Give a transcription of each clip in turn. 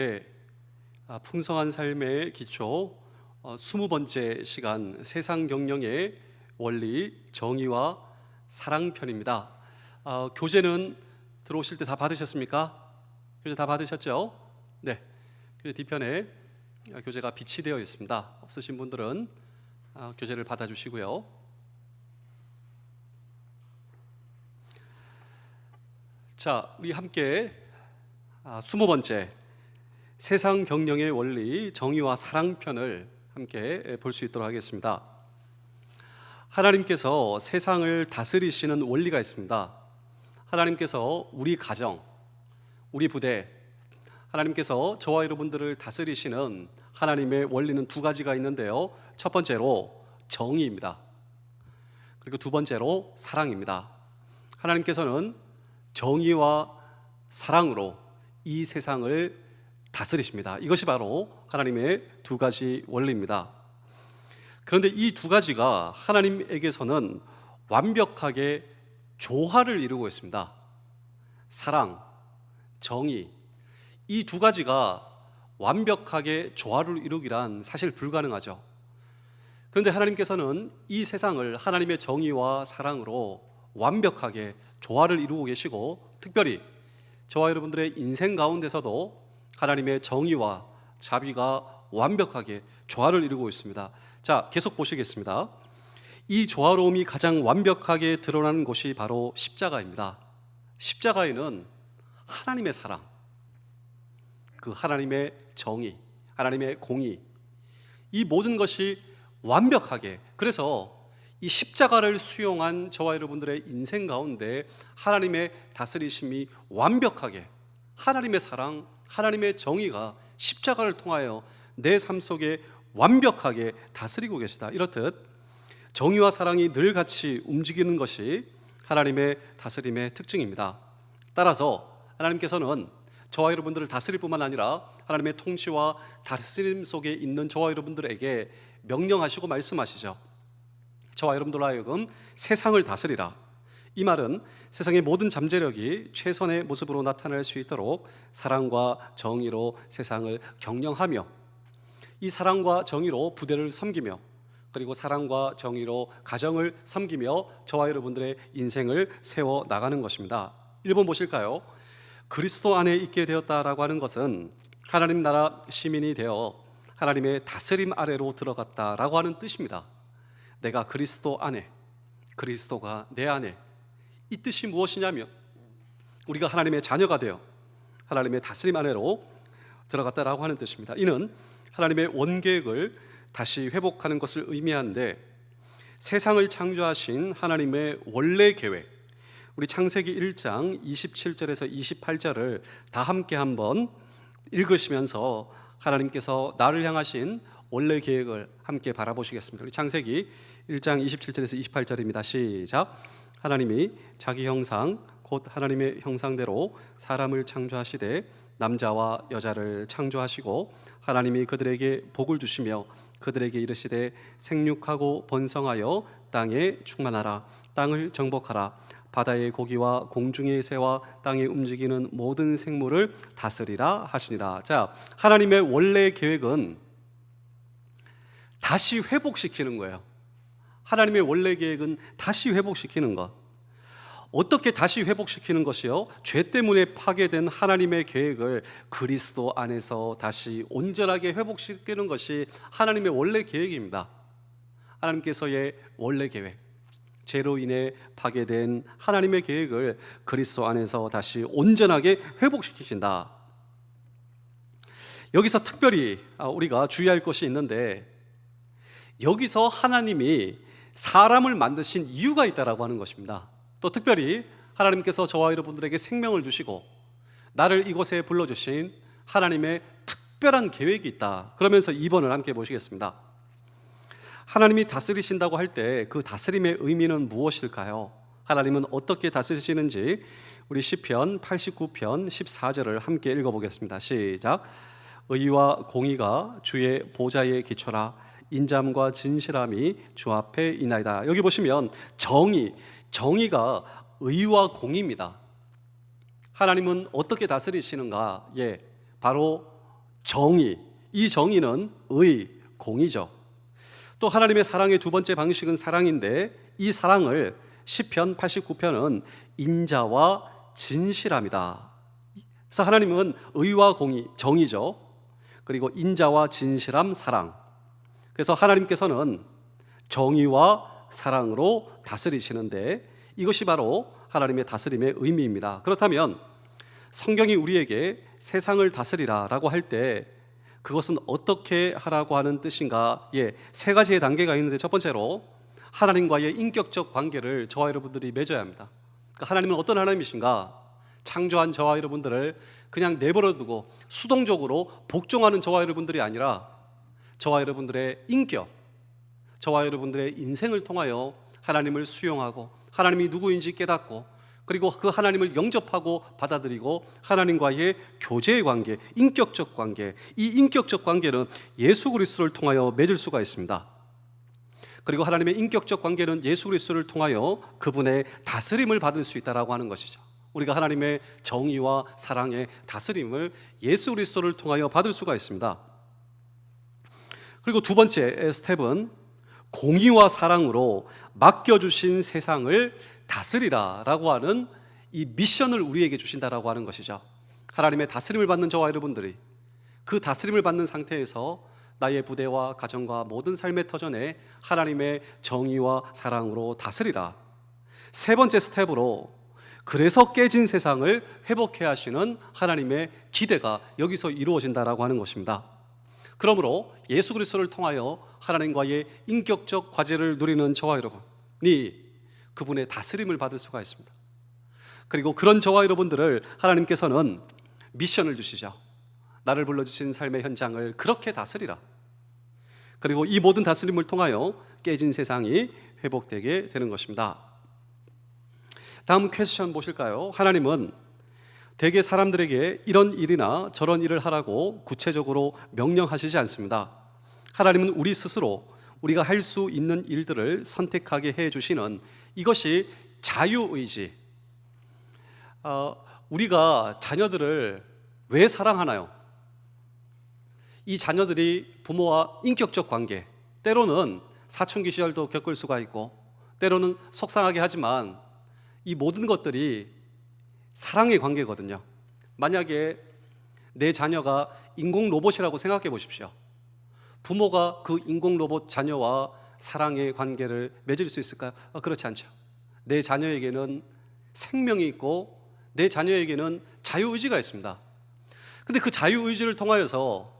네, 아, 풍성한 삶의 기초 어, 20번째 시간 세상 경영의 원리 정의와 사랑 편입니다. 어, 교재는 들어오실 때 다 받으셨습니까? 교재 다 받으셨죠? 네. 교재 뒤편에 아, 교재가 비치되어 있습니다. 없으신 분들은 아, 교재를 받아주시고요. 자, 우리 함께 아, 20번째 세상 경영의 원리 정의와 사랑 편을 함께 볼 수 있도록 하겠습니다. 하나님께서 세상을 다스리시는 원리가 있습니다. 하나님께서 우리 가정, 우리 부대, 하나님께서 저와 여러분들을 다스리시는 하나님의 원리는 두 가지가 있는데요. 첫 번째로 정의입니다. 그리고 두 번째로 사랑입니다. 하나님께서는 정의와 사랑으로 이 세상을 다스리십니다. 이것이 바로 하나님의 두 가지 원리입니다. 그런데 이 두 가지가 하나님에게서는 완벽하게 조화를 이루고 있습니다. 사랑, 정의, 이 두 가지가 완벽하게 조화를 이루기란 사실 불가능하죠. 그런데 하나님께서는 이 세상을 하나님의 정의와 사랑으로 완벽하게 조화를 이루고 계시고 특별히 저와 여러분들의 인생 가운데서도 하나님의 정의와 자비가 완벽하게 조화를 이루고 있습니다. 자, 계속 보시겠습니다. 이 조화로움이 가장 완벽하게 드러나는 곳이 바로 십자가입니다. 십자가에는 하나님의 사랑, 그 하나님의 정의, 하나님의 공의, 이 모든 것이 완벽하게 그래서 이 십자가를 수용한 저와 여러분들의 인생 가운데 하나님의 다스리심이 완벽하게 하나님의 사랑, 하나님의 정의가 십자가를 통하여 내 삶 속에 완벽하게 다스리고 계시다. 이렇듯 정의와 사랑이 늘 같이 움직이는 것이 하나님의 다스림의 특징입니다. 따라서 하나님께서는 저와 여러분들을 다스릴 뿐만 아니라 하나님의 통치와 다스림 속에 있는 저와 여러분들에게 명령하시고 말씀하시죠. 저와 여러분들로 하여금 세상을 다스리라. 이 말은 세상의 모든 잠재력이 최선의 모습으로 나타날 수 있도록 사랑과 정의로 세상을 경영하며 이 사랑과 정의로 부대를 섬기며 그리고 사랑과 정의로 가정을 섬기며 저와 여러분들의 인생을 세워 나가는 것입니다. 1번 보실까요? 그리스도 안에 있게 되었다라고 하는 것은 하나님 나라 시민이 되어 하나님의 다스림 아래로 들어갔다라고 하는 뜻입니다. 내가 그리스도 안에, 그리스도가 내 안에 이 뜻이 무엇이냐면 우리가 하나님의 자녀가 되어 하나님의 다스림 안에로 들어갔다라고 하는 뜻입니다. 이는 하나님의 원계획을 다시 회복하는 것을 의미하는데 세상을 창조하신 하나님의 원래 계획 우리 창세기 1장 27절에서 28절을 다 함께 한번 읽으시면서 하나님께서 나를 향하신 원래 계획을 함께 바라보시겠습니다. 우리 창세기 1장 27절에서 28절입니다. 시작. 하나님이 자기 형상 곧 하나님의 형상대로 사람을 창조하시되 남자와 여자를 창조하시고 하나님이 그들에게 복을 주시며 그들에게 이르시되 생육하고 번성하여 땅에 충만하라 땅을 정복하라 바다의 고기와 공중의 새와 땅에 움직이는 모든 생물을 다스리라 하시니라. 자, 하나님의 원래 계획은 다시 회복시키는 거예요. 하나님의 원래 계획은 다시 회복시키는 것. 어떻게 다시 회복시키는 것이요? 죄 때문에 파괴된 하나님의 계획을 그리스도 안에서 다시 온전하게 회복시키는 것이 하나님의 원래 계획입니다. 하나님께서의 원래 계획. 죄로 인해 파괴된 하나님의 계획을 그리스도 안에서 다시 온전하게 회복시키신다. 여기서 특별히 아, 우리가 주의할 것이 있는데 여기서 하나님이 사람을 만드신 이유가 있다라고 하는 것입니다. 또 특별히 하나님께서 저와 여러분들에게 생명을 주시고 나를 이곳에 불러 주신 하나님의 특별한 계획이 있다. 그러면서 2번을 함께 보시겠습니다. 하나님이 다스리신다고 할 때 그 다스림의 의미는 무엇일까요? 하나님은 어떻게 다스리시는지 우리 시편 89편 14절을 함께 읽어 보겠습니다. 시작. 의와 공의가 주의 보좌에 기초라 인잠과 진실함이 주 앞에 있나이다. 여기 보시면 정의, 정의가 의와 공의입니다. 하나님은 어떻게 다스리시는가? 예, 바로 정의. 이 정의는 의, 공이죠. 또 하나님의 사랑의 두 번째 방식은 사랑인데 이 사랑을 시편 89편은 인자와 진실함이다. 그래서 하나님은 의와 공의, 정의죠. 그리고 인자와 진실함, 사랑. 그래서 하나님께서는 정의와 사랑으로 다스리시는데 이것이 바로 하나님의 다스림의 의미입니다. 그렇다면 성경이 우리에게 세상을 다스리라라고 할 때 그것은 어떻게 하라고 하는 뜻인가? 예, 세 가지의 단계가 있는데 첫 번째로 하나님과의 인격적 관계를 저와 여러분들이 맺어야 합니다. 그러니까 하나님은 어떤 하나님이신가? 창조한 저와 여러분들을 그냥 내버려 두고 수동적으로 복종하는 저와 여러분들이 아니라 저와 여러분들의 인격, 저와 여러분들의 인생을 통하여 하나님을 수용하고 하나님이 누구인지 깨닫고 그리고 그 하나님을 영접하고 받아들이고 하나님과의 교제의 관계, 인격적 관계, 이 인격적 관계는 예수 그리스도를 통하여 맺을 수가 있습니다. 그리고 하나님의 인격적 관계는 예수 그리스도를 통하여 그분의 다스림을 받을 수 있다라고 하는 것이죠. 우리가 하나님의 정의와 사랑의 다스림을 예수 그리스도를 통하여 받을 수가 있습니다. 그리고 두 번째 스텝은 공의와 사랑으로 맡겨주신 세상을 다스리라 라고 하는 이 미션을 우리에게 주신다라고 하는 것이죠. 하나님의 다스림을 받는 저와 여러분들이 그 다스림을 받는 상태에서 나의 부대와 가정과 모든 삶의 터전에 하나님의 정의와 사랑으로 다스리라. 세 번째 스텝으로 그래서 깨진 세상을 회복해 하시는 하나님의 기대가 여기서 이루어진다라고 하는 것입니다. 그러므로 예수 그리스도를 통하여 하나님과의 인격적 과제를 누리는 저와 여러분이 그분의 다스림을 받을 수가 있습니다. 그리고 그런 저와 여러분들을 하나님께서는 미션을 주시죠. 나를 불러주신 삶의 현장을 그렇게 다스리라. 그리고 이 모든 다스림을 통하여 깨진 세상이 회복되게 되는 것입니다. 다음 퀘스천 보실까요? 하나님은 대개 사람들에게 이런 일이나 저런 일을 하라고 구체적으로 명령하시지 않습니다. 하나님은 우리 스스로 우리가 할 수 있는 일들을 선택하게 해 주시는 이것이 자유의지. 어, 우리가 자녀들을 왜 사랑하나요? 이 자녀들이 부모와 인격적 관계, 때로는 사춘기 시절도 겪을 수가 있고, 때로는 속상하게 하지만 이 모든 것들이 사랑의 관계거든요. 만약에 내 자녀가 인공 로봇이라고 생각해 보십시오. 부모가 그 인공 로봇 자녀와 사랑의 관계를 맺을 수 있을까요? 어, 그렇지 않죠. 내 자녀에게는 생명이 있고 내 자녀에게는 자유의지가 있습니다. 근데 그 자유의지를 통하여서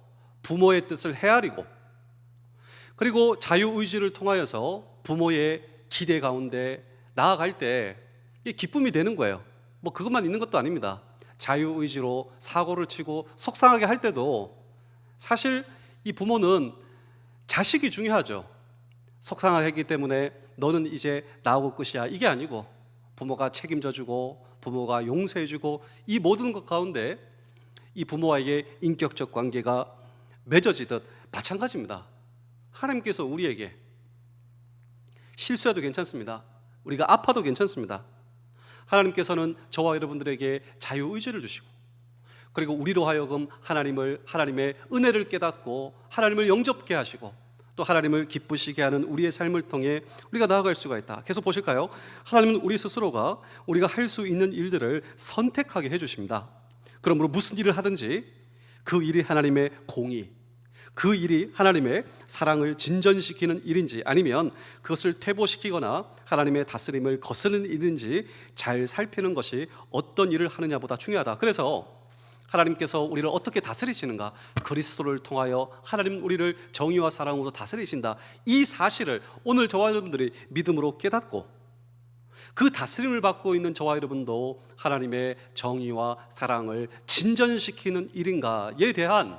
부모의 뜻을 헤아리고 그리고 자유의지를 통하여서 부모의 기대 가운데 나아갈 때 기쁨이 되는 거예요. 뭐 그것만 있는 것도 아닙니다. 자유의지로 사고를 치고 속상하게 할 때도 사실 이 부모는 자식이 중요하죠. 속상하게 했기 때문에 너는 이제 나하고 끝이야. 이게 아니고 부모가 책임져 주고 부모가 용서해 주고 이 모든 것 가운데 이 부모와의 인격적 관계가 맺어지듯 마찬가지입니다. 하나님께서 우리에게 실수해도 괜찮습니다. 우리가 아파도 괜찮습니다. 하나님께서는 저와 여러분들에게 자유 의지를 주시고 그리고 우리로 하여금 하나님을 하나님의 은혜를 깨닫고 하나님을 영접케 하시고 또 하나님을 기쁘시게 하는 우리의 삶을 통해 우리가 나아갈 수가 있다. 계속 보실까요? 하나님은 우리 스스로가 우리가 할 수 있는 일들을 선택하게 해 주십니다. 그러므로 무슨 일을 하든지 그 일이 하나님의 공의, 그 일이 하나님의 사랑을 진전시키는 일인지 아니면 그것을 퇴보시키거나 하나님의 다스림을 거스는 일인지 잘 살피는 것이 어떤 일을 하느냐보다 중요하다. 그래서 하나님께서 우리를 어떻게 다스리시는가? 그리스도를 통하여 하나님 우리를 정의와 사랑으로 다스리신다. 이 사실을 오늘 저와 여러분들이 믿음으로 깨닫고 그 다스림을 받고 있는 저와 여러분도 하나님의 정의와 사랑을 진전시키는 일인가에 대한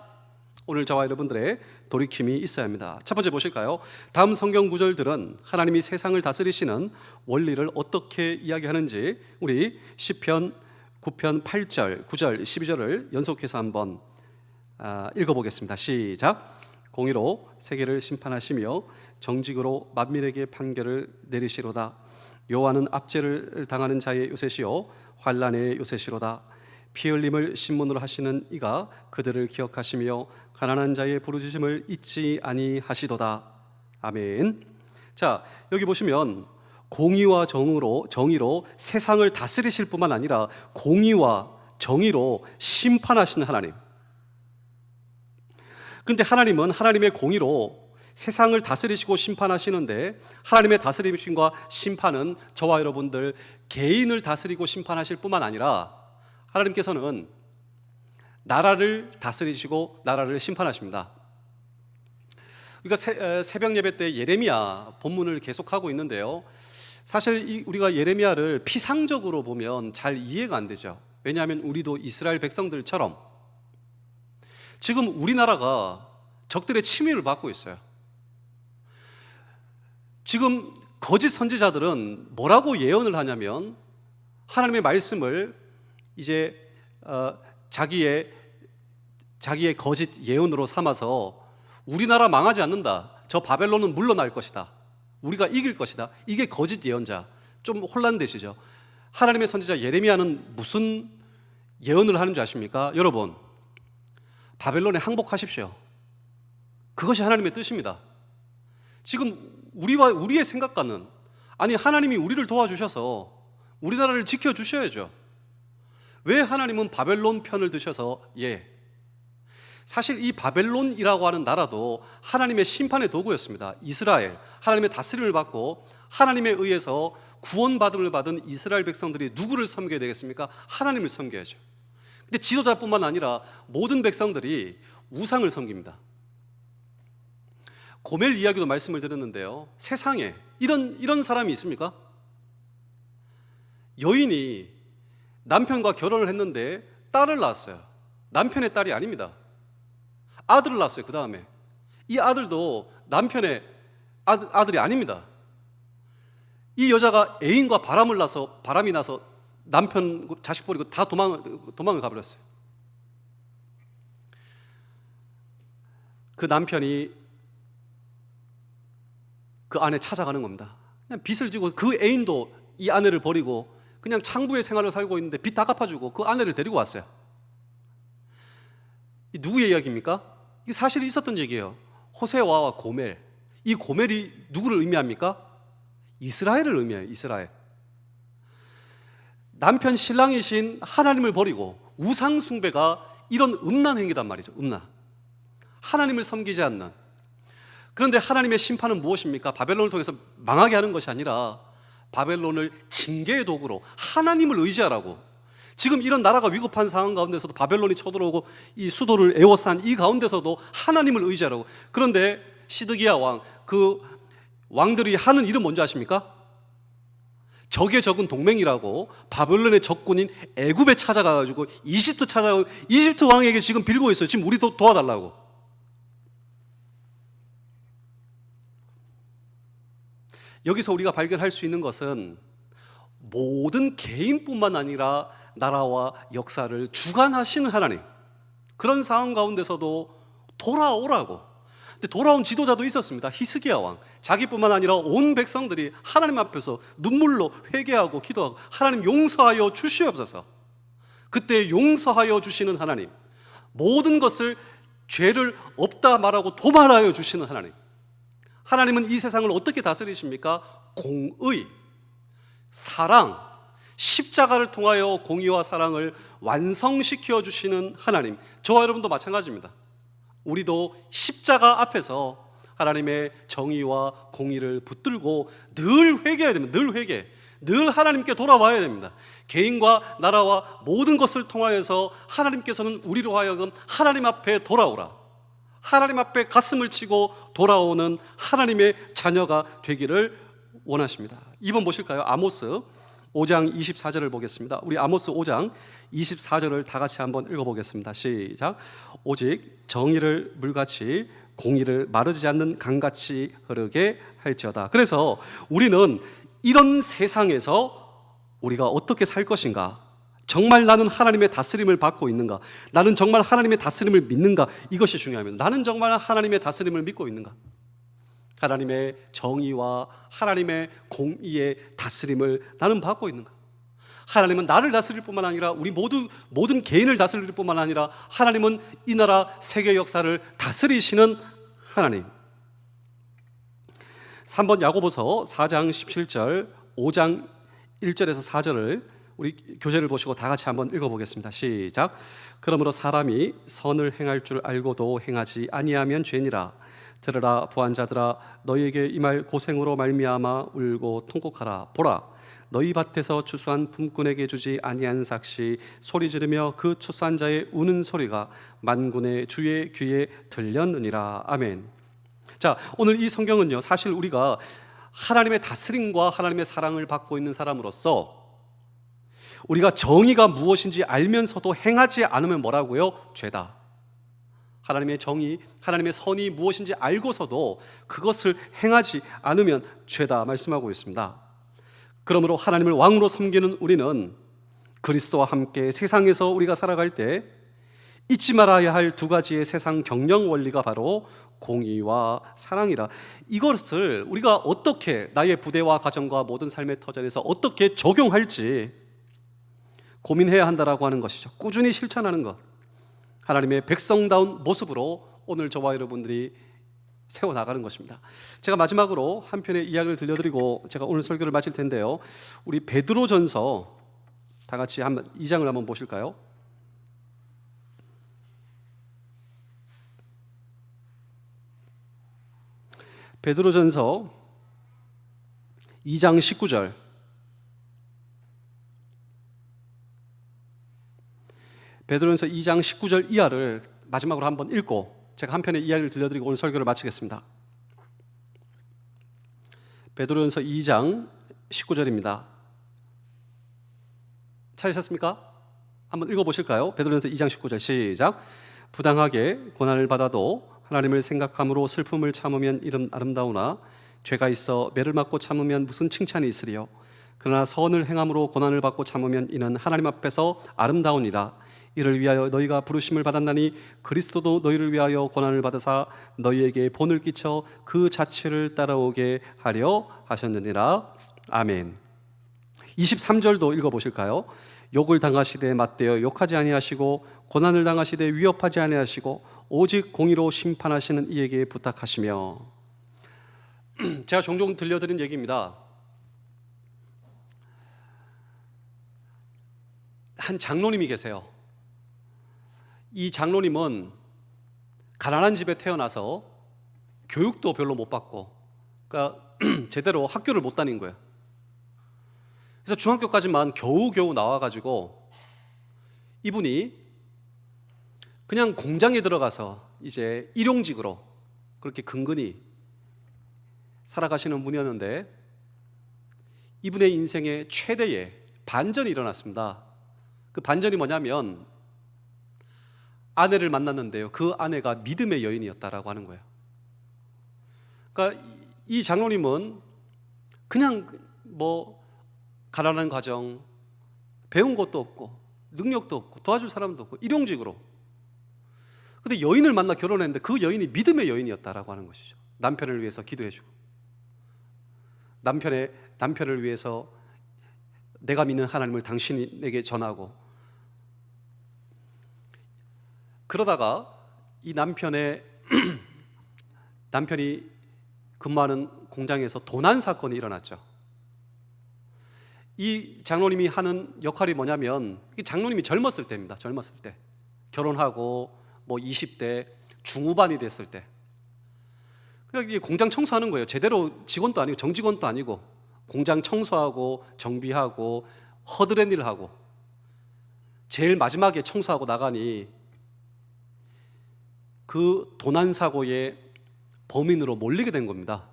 오늘 저와 여러분들의 돌이킴이 있어야 합니다. 첫 번째 보실까요? 다음 성경 구절들은 하나님이 세상을 다스리시는 원리를 어떻게 이야기하는지 우리 시편 9편 8절, 9절, 12절을 연속해서 한번 아, 읽어보겠습니다. 시작. 공의로 세계를 심판하시며 정직으로 만민에게 판결을 내리시로다. 여호와는 압제를 당하는 자의 요새시요 환란의 요새시로다. 피 흘림을 신문으로 하시는 이가 그들을 기억하시며 가난한 자의 부르짖음을 잊지 아니하시도다. 아멘. 자, 여기 보시면 공의와 정으로 정의로 세상을 다스리실 뿐만 아니라 공의와 정의로 심판하시는 하나님. 근데 하나님은 하나님의 공의로 세상을 다스리시고 심판하시는데 하나님의 다스림과 심판은 저와 여러분들 개인을 다스리고 심판하실 뿐만 아니라 하나님께서는 나라를 다스리시고 나라를 심판하십니다. 우리가 새, 새벽 예배 때 예레미야 본문을 계속하고 있는데요. 사실 이, 우리가 예레미야를 피상적으로 보면 잘 이해가 안 되죠. 왜냐하면 우리도 이스라엘 백성들처럼 지금 우리나라가 적들의 침입을 받고 있어요. 지금 거짓 선지자들은 뭐라고 예언을 하냐면 하나님의 말씀을 이제 어, 자기의 자기의 거짓 예언으로 삼아서 우리나라 망하지 않는다. 저 바벨론은 물러날 것이다. 우리가 이길 것이다. 이게 거짓 예언자. 좀 혼란되시죠? 하나님의 선지자 예레미야는 무슨 예언을 하는 줄 아십니까? 여러분, 바벨론에 항복하십시오. 그것이 하나님의 뜻입니다. 지금 우리와 우리의 생각과는 아니 하나님이 우리를 도와주셔서 우리나라를 지켜 주셔야죠. 왜 하나님은 바벨론 편을 드셔서 예. 사실 이 바벨론이라고 하는 나라도 하나님의 심판의 도구였습니다. 이스라엘 하나님의 다스림을 받고 하나님에 의해서 구원받음을 받은 이스라엘 백성들이 누구를 섬겨야 되겠습니까? 하나님을 섬겨야죠. 근데 지도자뿐만 아니라 모든 백성들이 우상을 섬깁니다. 고멜 이야기도 말씀을 드렸는데요. 세상에 이런 이런 사람이 있습니까? 여인이 남편과 결혼을 했는데 딸을 낳았어요. 남편의 딸이 아닙니다. 아들을 낳았어요. 그 다음에 이 아들도 남편의 아들, 아들 이 아닙니다. 이 여자가 애인과 바람을 나서 바람이 나서 남편 자식 버리고 다 도망 도망을 가버렸어요. 그 남편이 그 아내 찾아가는 겁니다. 그냥 빚을 지고 그 애인도 이 아내를 버리고 그냥 창부의 생활을 살고 있는데 빚 다 갚아주고 그 아내를 데리고 왔어요. 이 누구의 이야기입니까? 이게 사실이 있었던 얘기예요. 호세와와 고멜. 이 고멜이 누구를 의미합니까? 이스라엘을 의미해요. 이스라엘. 남편 신랑이신 하나님을 버리고 우상 숭배가 이런 음란 행위단 말이죠. 음란. 하나님을 섬기지 않는. 그런데 하나님의 심판은 무엇입니까? 바벨론을 통해서 망하게 하는 것이 아니라 바벨론을 징계의 도구로 하나님을 의지하라고. 지금 이런 나라가 위급한 상황 가운데서도 바벨론이 쳐들어오고 이 수도를 에워싼 이 가운데서도 하나님을 의지하라고. 그런데 시드기야 왕, 그 왕들이 하는 일은 뭔지 아십니까? 적의 적은 동맹이라고 바벨론의 적군인 애굽에 찾아가가지고 이집트 찾아가 이집트 왕에게 지금 빌고 있어요. 지금 우리도 도와달라고. 여기서 우리가 발견할 수 있는 것은 모든 개인뿐만 아니라 나라와 역사를 주관하시는 하나님. 그런 상황 가운데서도 돌아오라고. 근데 돌아온 지도자도 있었습니다. 히스기야 왕. 자기뿐만 아니라 온 백성들이 하나님 앞에서 눈물로 회개하고 기도하고 하나님 용서하여 주시옵소서. 그때 용서하여 주시는 하나님. 모든 것을 죄를 없다 말하고 도말하여 주시는 하나님. 하나님은 이 세상을 어떻게 다스리십니까? 공의, 사랑, 십자가를 통하여 공의와 사랑을 완성시켜 주시는 하나님. 저와 여러분도 마찬가지입니다. 우리도 십자가 앞에서 하나님의 정의와 공의를 붙들고 늘 회개해야 됩니다. 늘 회개. 늘 하나님께 돌아와야 됩니다. 개인과 나라와 모든 것을 통하여서 하나님께서는 우리로 하여금 하나님 앞에 돌아오라. 하나님 앞에 가슴을 치고 돌아오는 하나님의 자녀가 되기를 원하십니다. 2번 보실까요? 아모스 5장 24절을 보겠습니다. 우리 아모스 5장 24절을 다 같이 한번 읽어보겠습니다. 시작. 오직 정의를 물같이 공의를 마르지 않는 강같이 흐르게 할지어다. 그래서 우리는 이런 세상에서 우리가 어떻게 살 것인가? 정말 나는 하나님의 다스림을 받고 있는가? 나는 정말 하나님의 다스림을 믿는가? 이것이 중요합니다. 나는 정말 하나님의 다스림을 믿고 있는가? 하나님의 정의와 하나님의 공의의 다스림을 나는 받고 있는가? 하나님은 나를 다스릴 뿐만 아니라 우리 모두 모든 개인을 다스릴 뿐만 아니라 하나님은 이 나라 세계 역사를 다스리시는 하나님. 3번 야고보서 4장 17절, 5장 1절에서 4절을 우리 교재를 보시고 다 같이 한번 읽어보겠습니다. 시작. 그러므로 사람이 선을 행할 줄 알고도 행하지 아니하면 죄니라. 들으라 부한자들아 너희에게 이 말 고생으로 말미암아 울고 통곡하라. 보라 너희 밭에서 추수한 품꾼에게 주지 아니한 삭시 소리 지르며 그 추수한 자의 우는 소리가 만군의 주의 귀에 들렸느니라. 아멘. 자, 오늘 이 성경은요. 사실 우리가 하나님의 다스림과 하나님의 사랑을 받고 있는 사람으로서 우리가 정의가 무엇인지 알면서도 행하지 않으면 뭐라고요? 죄다. 하나님의 정의, 하나님의 선이 무엇인지 알고서도 그것을 행하지 않으면 죄다 말씀하고 있습니다. 그러므로 하나님을 왕으로 섬기는 우리는 그리스도와 함께 세상에서 우리가 살아갈 때 잊지 말아야 할 두 가지의 세상 경영 원리가 바로 공의와 사랑이라. 이것을 우리가 어떻게 나의 부대와 가정과 모든 삶의 터전에서 어떻게 적용할지 고민해야 한다라고 하는 것이죠. 꾸준히 실천하는 것. 하나님의 백성다운 모습으로 오늘 저와 여러분들이 세워 나가는 것입니다. 제가 마지막으로 한 편의 이야기를 들려드리고 제가 오늘 설교를 마칠 텐데요. 우리 베드로전서 다 같이 한번 이 장을 한번 보실까요? 베드로전서 2장 19절 베드로전서 2장 19절 이하를 마지막으로 한번 읽고 제가 한 편의 이야기를 들려드리고 오늘 설교를 마치겠습니다. 베드로전서 2장 19절입니다. 찾으셨습니까? 한번 읽어 보실까요? 베드로전서 2장 19절 시작. 부당하게 고난을 받아도 하나님을 생각함으로 슬픔을 참으면 이름 아름다우나 죄가 있어 매를 맞고 참으면 무슨 칭찬이 있으리요. 그러나 선을 행함으로 고난을 받고 참으면 이는 하나님 앞에서 아름다우니라. 이를 위하여 너희가 부르심을 받았나니 그리스도도 너희를 위하여 고난을 받으사 너희에게 본을 끼쳐 그 자체를 따라오게 하려 하셨느니라. 아멘. 23절도 읽어 보실까요? 욕을 당하시되 맞대어 욕하지 아니하시고 고난을 당하시되 위협하지 아니하시고 오직 공의로 심판하시는 이에게 부탁하시며 제가 종종 들려드린 얘기입니다. 한 장로님이 계세요. 이 장로님은 가난한 집에 태어나서 교육도 별로 못 받고, 그러니까 제대로 학교를 못 다닌 거예요. 그래서 중학교까지만 겨우겨우 나와가지고 이분이 그냥 공장에 들어가서 이제 일용직으로 그렇게 근근히 살아가시는 분이었는데 이분의 인생의 최대의 반전이 일어났습니다. 그 반전이 뭐냐면 아내를 만났는데요. 그 아내가 믿음의 여인이었다라고 하는 거예요. 그러니까 이 장로님은 그냥 뭐 가난한 가정, 배운 것도 없고 능력도 없고 도와줄 사람도 없고 일용직으로. 근데 여인을 만나 결혼했는데 그 여인이 믿음의 여인이었다라고 하는 것이죠. 남편을 위해서 기도해주고 남편의 남편을 위해서 내가 믿는 하나님을 당신에게 전하고 그러다가 이 남편의 남편이 근무하는 공장에서 도난 사건이 일어났죠. 이 장로님이 하는 역할이 뭐냐면 장로님이 젊었을 때입니다. 젊었을 때 결혼하고 뭐 20대 중후반이 됐을 때 그냥 공장 청소하는 거예요. 제대로 직원도 아니고 정직원도 아니고 공장 청소하고 정비하고 허드렛 일을 하고 제일 마지막에 청소하고 나가니 그 도난 사고의 범인으로 몰리게 된 겁니다.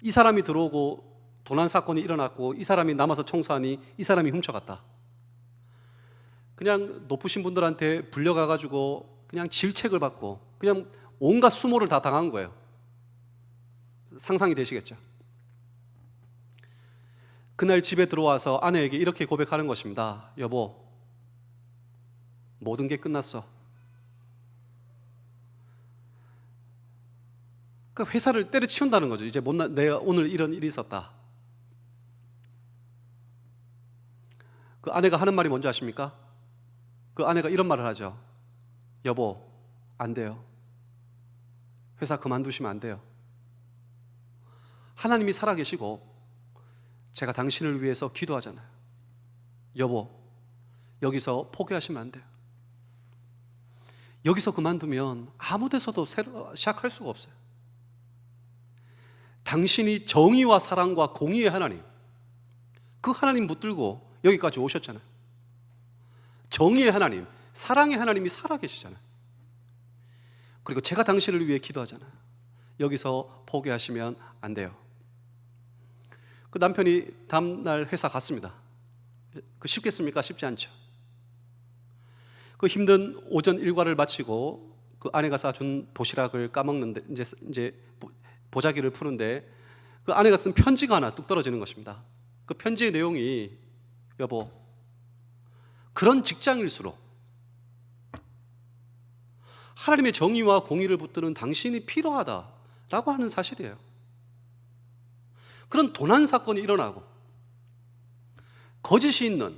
이 사람이 들어오고 도난 사건이 일어났고 이 사람이 남아서 청소하니 이 사람이 훔쳐갔다. 그냥 높으신 분들한테 불려가 가지고 그냥 질책을 받고 그냥 온갖 수모를 다 당한 거예요. 상상이 되시겠죠? 그날 집에 들어와서 아내에게 이렇게 고백하는 것입니다. 여보, 모든 게 끝났어. 그 회사를 때려치운다는 거죠. 이제 못 나 내가 오늘 이런 일이 있었다. 그 아내가 하는 말이 뭔지 아십니까? 그 아내가 이런 말을 하죠. 여보, 안 돼요. 회사 그만두시면 안 돼요. 하나님이 살아계시고 제가 당신을 위해서 기도하잖아요. 여보, 여기서 포기하시면 안 돼요. 여기서 그만두면 아무 데서도 새로 시작할 수가 없어요. 당신이 정의와 사랑과 공의의 하나님, 그 하나님 붙들고 여기까지 오셨잖아요. 정의의 하나님, 사랑의 하나님이 살아계시잖아요. 그리고 제가 당신을 위해 기도하잖아요. 여기서 포기하시면 안 돼요. 그 남편이 다음날 회사 갔습니다. 그 쉽겠습니까? 쉽지 않죠. 그 힘든 오전 일과를 마치고 그 아내가 싸준 도시락을 까먹는데 이제 이제 보- 보자기를 푸는데 그 아내가 쓴 편지가 하나 뚝 떨어지는 것입니다. 그 편지의 내용이 여보 그런 직장일수록 하나님의 정의와 공의를 붙드는 당신이 필요하다라고 하는 사실이에요. 그런 도난 사건이 일어나고 거짓이 있는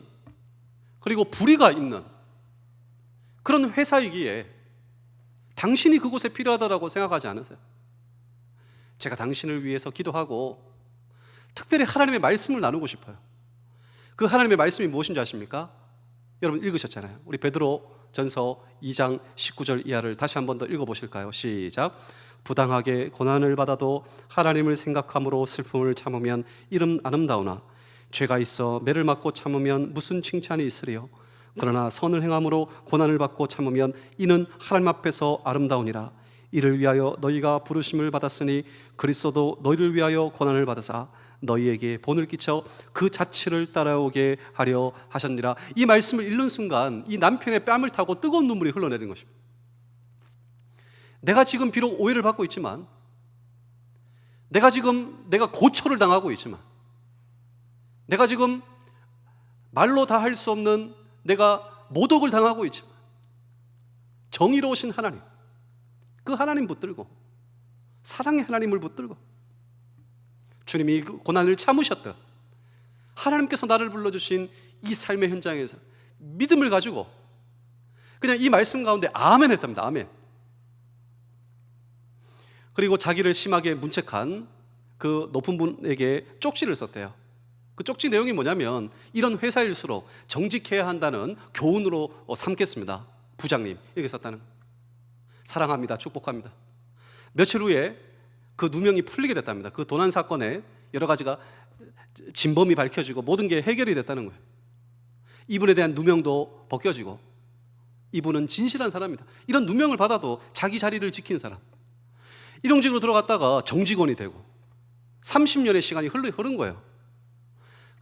그리고 불의가 있는 그런 회사이기에 당신이 그곳에 필요하다라고 생각하지 않으세요? 제가 당신을 위해서 기도하고 특별히 하나님의 말씀을 나누고 싶어요. 그 하나님의 말씀이 무엇인지 아십니까? 여러분 읽으셨잖아요. 우리 베드로 전서 2장 19절 이하를 다시 한 번 더 읽어 보실까요? 시작. 부당하게 고난을 받아도 하나님을 생각함으로 슬픔을 참으면 이름 아름다우나 죄가 있어 매를 맞고 참으면 무슨 칭찬이 있으리요? 그러나 선을 행함으로 고난을 받고 참으면 이는 하나님 앞에서 아름다우니라. 이를 위하여 너희가 부르심을 받았으니 그리스도도 너희를 위하여 고난을 받으사 너희에게 본을 끼쳐 그 자취를 따라오게 하려 하셨니라. 이 말씀을 읽는 순간 이 남편의 뺨을 타고 뜨거운 눈물이 흘러내리는 것입니다. 내가 지금 비록 오해를 받고 있지만 내가 지금 내가 고초를 당하고 있지만 내가 지금 말로 다 할 수 없는 내가 모독을 당하고 있지만 정의로우신 하나님 그 하나님 붙들고 사랑의 하나님을 붙들고 주님이 그 고난을 참으셨던 하나님께서 나를 불러주신 이 삶의 현장에서 믿음을 가지고 그냥 이 말씀 가운데 아멘 했답니다. 아멘. 그리고 자기를 심하게 문책한 그 높은 분에게 쪽지를 썼대요. 그 쪽지 내용이 뭐냐면 이런 회사일수록 정직해야 한다는 교훈으로 어, 삼겠습니다. 부장님 이렇게 썼다는. 사랑합니다. 축복합니다. 며칠 후에 그 누명이 풀리게 됐답니다. 그 도난 사건에 여러 가지가 진범이 밝혀지고 모든 게 해결이 됐다는 거예요. 이분에 대한 누명도 벗겨지고 이분은 진실한 사람이다. 이런 누명을 받아도 자기 자리를 지킨 사람. 일용직으로 들어갔다가 정직원이 되고 30년의 시간이 흐른 거예요.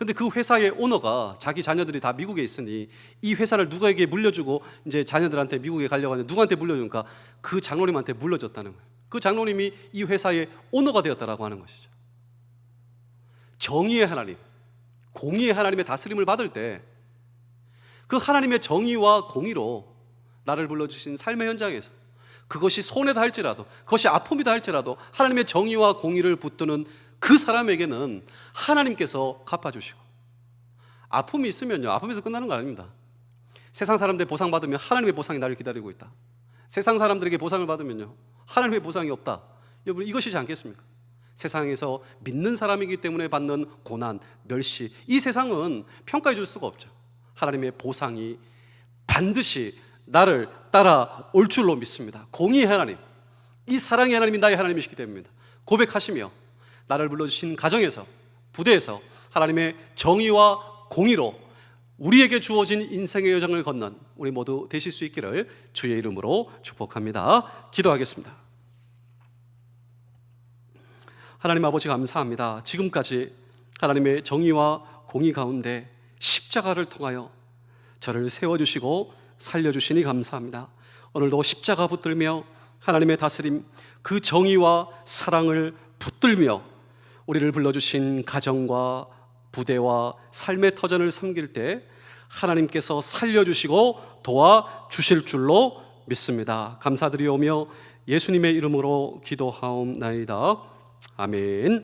근데 그 회사의 오너가 자기 자녀들이 다 미국에 있으니 이 회사를 누구에게 물려주고 이제 자녀들한테 미국에 가려고 하는데 누구한테 물려주니까 그 장로님한테 물려줬다는 거예요. 그 장로님이 이 회사의 오너가 되었다라고 하는 것이죠. 정의의 하나님, 공의의 하나님의 다스림을 받을 때 그 하나님의 정의와 공의로 나를 불러주신 삶의 현장에서 그것이 손해다 할지라도 그것이 아픔이다 할지라도 하나님의 정의와 공의를 붙드는 그 사람에게는 하나님께서 갚아주시고 아픔이 있으면요 아픔에서 끝나는 거 아닙니다 세상 사람들 보상 받으면 하나님의 보상이 나를 기다리고 있다 세상 사람들에게 보상을 받으면요 하나님의 보상이 없다 여러분 이것이지 않겠습니까? 세상에서 믿는 사람이기 때문에 받는 고난, 멸시 이 세상은 평가해 줄 수가 없죠 하나님의 보상이 반드시 나를 따라 올 줄로 믿습니다. 공의의 하나님, 이 사랑의 하나님이 나의 하나님이시기 때문입니다. 고백하시며 나를 불러주신 가정에서 부대에서 하나님의 정의와 공의로 우리에게 주어진 인생의 여정을 건넌 우리 모두 되실 수 있기를 주의 이름으로 축복합니다. 기도하겠습니다. 하나님 아버지 감사합니다. 지금까지 하나님의 정의와 공의 가운데 십자가를 통하여 저를 세워주시고 살려주시니 감사합니다. 오늘도 십자가 붙들며 하나님의 다스림, 그 정의와 사랑을 붙들며 우리를 불러주신 가정과 부대와 삶의 터전을 섬길 때 하나님께서 살려주시고 도와주실 줄로 믿습니다. 감사드리오며 예수님의 이름으로 기도하옵나이다. 아멘.